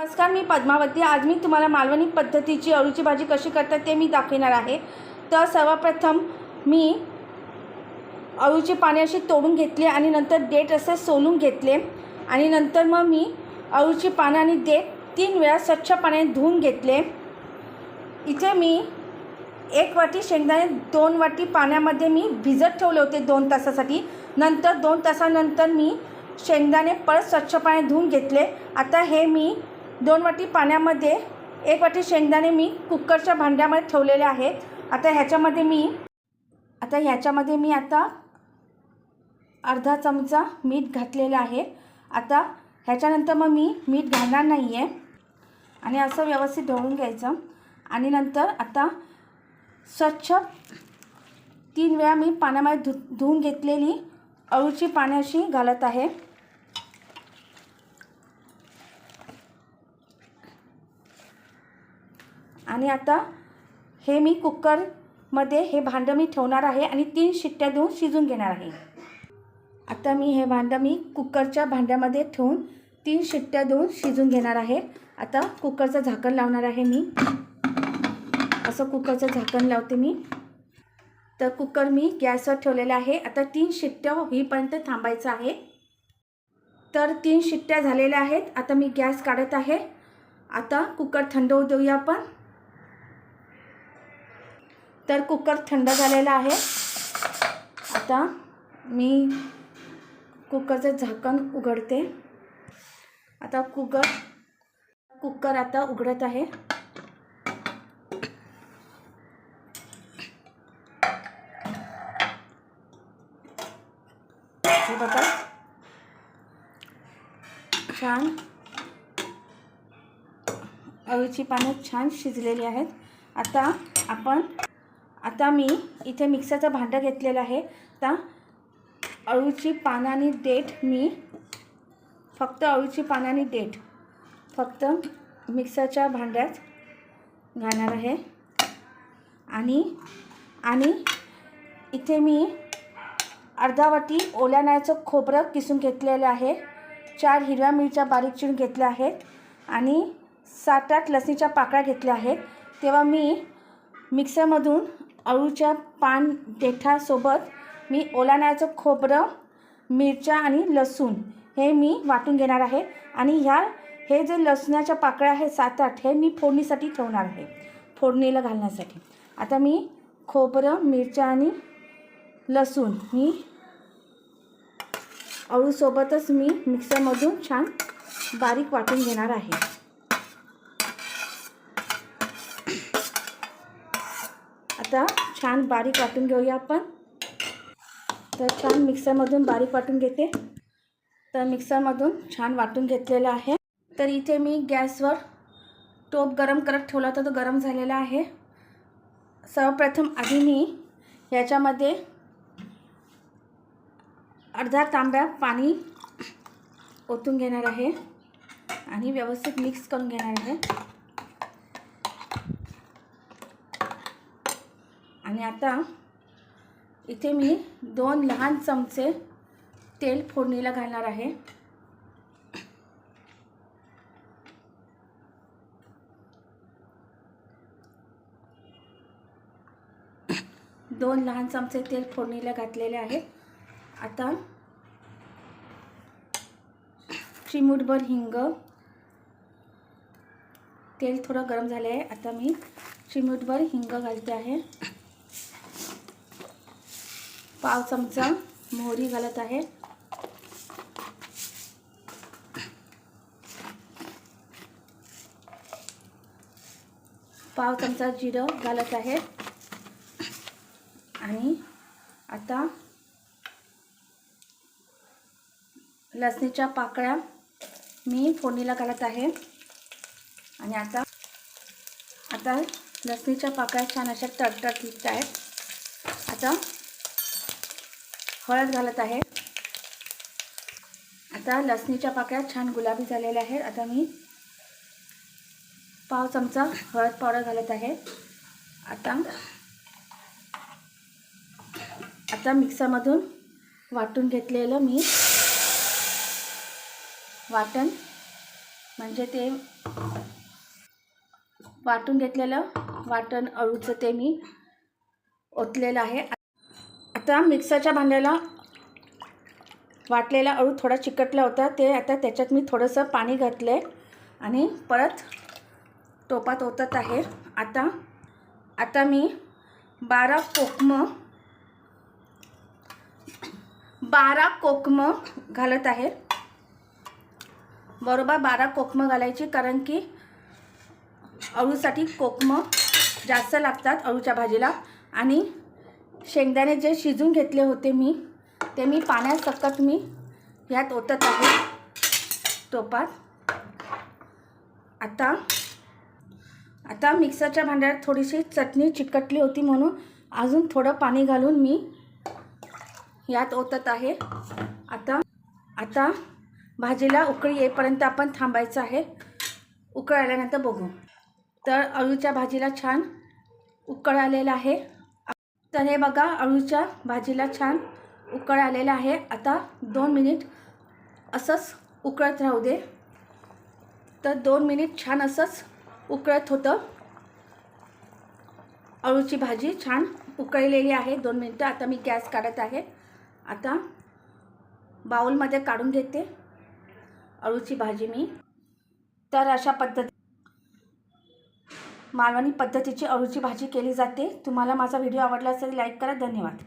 नमस्कार मी पद्मावती. आज मी तुम्हाला मालवणी पद्धतीची अळूची भाजी कशी करतात ते मी दाखवणार आहे. तर सर्वप्रथम मी अळूची पाने अशी तोडून घेतली आणि नंतर देठ असे सोलून घेतले. आणि नंतर मग मी अळूची पानं आणि देठ तीन वेळा स्वच्छ पाण्याने धुवून घेतले. इथे मी एक वाटी शेंगदाणे दोन वाटी पाण्यामध्ये मी भिजत ठेवले होते दोन तासासाठी. नंतर दोन तासानंतर मी शेंगदाणे परत स्वच्छ पाण्याने धुवून घेतले. आता हे मी दोन वाटी पाण्यामध्ये एक वाटी शेंगदाणे मी कुकरच्या भांड्यामध्ये ठेवलेले आहेत. आता ह्याच्यामध्ये मी आता ह्याच्यामध्ये मी आता अर्धा चमचा मीठ घातलेलं आहे. आता ह्याच्यानंतर मग मी मीठ घालणार नाही आहे आणि असं व्यवस्थित ढवळून घ्यायचं. आणि नंतर आता स्वच्छ तीन वेळा मी पाण्यामध्ये धु धुवून घेतलेली अळूची पाण्याशी अशी घालत आहे. आणि आता हे मी कुकरमध्ये हे भांडं मी ठेवणार आहे आणि तीन शिट्ट्या देऊन शिजून घेणार आहे. आता मी हे भांडं मी कुकरच्या भांड्यामध्ये ठेवून तीन शिट्ट्या देऊन शिजून घेणार आहे. आता कुकरचं झाकण लावणार आहे मी. असं कुकरचं झाकण लावते मी. तर कुकर मी गॅसवर ठेवलेला आहे. आता तीन शिट्ट्या होईपर्यंत थांबायचं आहे. तर तीन शिट्ट्या झालेल्या आहेत. आता मी गॅस काढत आहे. आता कुकर थंड होऊ देऊया आपण. तर कुकर थंड झालेला आहे. आता मी कुकरचं झाकण उघडते. आता कुकर कुकर आता उघडत आहे. बघा. छान. अळूची पानं छान शिजलेली आहेत. आता आपण आता मी इथे मिक्सरचं भांडं घेतलेलं आहे. आता अळूची पानं आणि देठ मी फक्त अळूची पानं आणि देठ फक्त मिक्सरच्या भांड्यात घालणार आहे. आणि आणि इथे मी अर्धावटी ओल्या नाळ्याचं खोबरं किसून घेतलेलं आहे. चार हिरव्या मिरच्या बारीक चिरून घेतल्या आहेत. आणि सात आठ लसणीच्या पाकळ्या घेतल्या आहेत. तेव्हा मी मिक्सरमधून अळूच्या पान देठासोबत मी ओलाण्याचं खोबरं मिरच्या आणि लसूण हे मी वाटून घेणार आहे. आणि ह्या हे जे लसणाच्या पाकळ्या आहेत सात आठ हे मी फोडणीसाठी ठेवणार आहे. फोडणीला घालण्यासाठी. आता मी खोबरं मिरच्या आणि लसूण मी अळूसोबतच मी मिक्सरमधून छान बारीक वाटून घेणार आहे. आता छान बारीक वाटून घेऊया आपण. तर छान मिक्सरमधून बारीक वाटून घेते. तर मिक्सरमधून छान वाटून घेतलेलं आहे. तर इथे मी गॅसवर टोप गरम करत ठेवला होता तो गरम झालेला आहे. सर्वप्रथम आधी मी याच्यामध्ये अर्धा तांब्या पाणी ओतून घेणार आहे आणि व्यवस्थित मिक्स करून घेणार आहे. आणि आता इथे मी दोन लहान चमचे तेल फोडणीला घालणार आहे. दोन लहान चमचे तेल फोडणीला घातलेले आहेत आता चिमूटभर हिंग तेल थोडं गरम झाले आहे आता मी चिमूटभर हिंग घालते आहे. पाव चमचा मोहरी घालत आहे. पाव चमचा जिरं घालत आहे. आणि आता लसणीच्या पाकळ्या मी फोडणीला घालत आहे. आणि आता आता लसणीच्या पाकळ्या छान अशा तडतडलीत आहेत. आता हळद घालत आहे. आता लसणीच्या पाकळ्या छान गुलाबी झालेल्या आहेत. आता मी पाव चमचा हळद पावडर घालत आहे. आता आता मिक्सरमधून वाटून घेतलेलं मी वाटण म्हणजे ते वाटून घेतलेलं वाटण अळूचं ते मी ओतलेलं आहे. आता मिक्सरच्या भांड्याला वाटलेला अळू थोडा चिकटला होता. ते आता त्याच्यात मी थोडंसं पाणी घातलं आहे आणि परत टोपात ओतत आहे. आता आता मी बारा कोकम बारा कोकम घालत आहे. बरोबर बारा कोकम घालायची कारण की अळूसाठी कोकम जास्त लागतात अळूच्या भाजीला. आणि शेंगदाणे जे शिजून घेतले होते मी ते मी पाण्यासकट मी ह्यात ओतत आहे. टोपात आता आता मिक्सरच्या भांड्यात थोडीशी चटणी चिकटली होती म्हणून अजून थोडं पाणी घालून मी यात ओतत आहे. आता आता भाजीला उकळी येईपर्यंत आपण थांबायचं आहे. उकळ आल्यानंतर बघू. तर अळूच्या भाजीला छान उकळ आलेलं आहे. तर हे बघा अळूच्या भाजीला छान उकळ आलेलं आहे. आता दोन मिनिट असंच उकळत राहू दे. तर दोन मिनिट छान असंच उकळत होतं. अळूची भाजी छान उकळलेली आहे. दोन मिनटं आता मी गॅस काढत आहे. आता बाऊलमध्ये काढून घेते. अळूची भाजी मी. तर अशा पद्धती मालवणी पद्धतीची अळूची भाजी केली जाते. तुम्हाला माझा व्हिडिओ आवडला असेल लाईक करा. धन्यवाद.